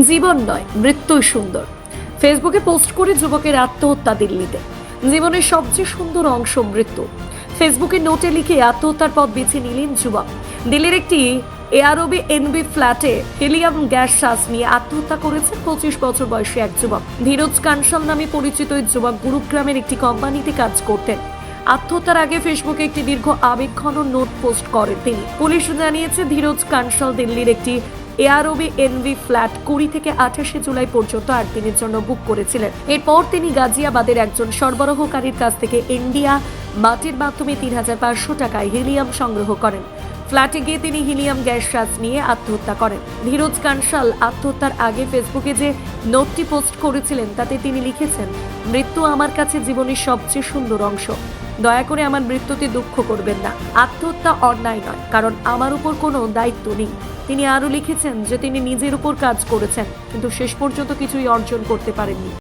জীবন নয়, মৃত্যুই সুন্দর। ফেসবুকে পোস্ট করে যুবকের আত্মহত্যা দিল্লিতে। জীবনের সবচেয়ে সুন্দর অংশ মৃত্যু। ফেসবুকে নোটে লিখে আত্মহত্যার পথ বেছে নিলেন যুবক। দিল্লির একটি এআরবি এনবি ফ্ল্যাটে হিলিয়াম গ্যাস শ্বাস নিয়ে আত্মহত্যা করেছেন পঁচিশ বছর বয়সী এক যুবক। ধীরজ কানসাল নামে পরিচিত এই যুবক গুরুগ্রামের একটি কোম্পানিতে কাজ করতেন। আত্মহত্যার আগে ফেসবুকে একটি দীর্ঘ আবেগঘন নোট পোস্ট করেন তিনি। পুলিশ জানিয়েছে, ধীরজ কানসাল দিল্লির একটি এআরওবি এনভি ফ্ল্যাট কুড়ি থেকে আঠাশে জুলাই পর্যন্ত আট দিনের জন্য বুক করেছিলেন। এরপর তিনি গাজিয়াবাদের একজন সরবরাহকারীর কাছ থেকে ইন্ডিয়া মাটির মাধ্যমে তিন হাজার পাঁচশো টাকায় হিলিয়াম সংগ্রহ করেন। ফ্ল্যাটে গিয়ে তিনি হিলিয়াম গ্যাস শ্বাস নিয়ে আত্মহত্যা করেন। ধীরজ কানসাল আত্মহত্যার আগে ফেসবুকে যে নোটটি পোস্ট করেছিলেন, তাতে তিনি লিখেছেন, মৃত্যু আমার কাছে জীবনের সবচেয়ে সুন্দর অংশ। দয়া করে আমার মৃত্যুতে দুঃখ করবেন না। আত্মহত্যা অন্যায় নয়, কারণ আমার উপর কোনো দায়িত্ব নেই। তিনি আরও লিখেছেন যে তিনি নিজের উপর কাজ করেছেন, কিন্তু শেষ পর্যন্ত কিছুই অর্জন করতে পারেননি।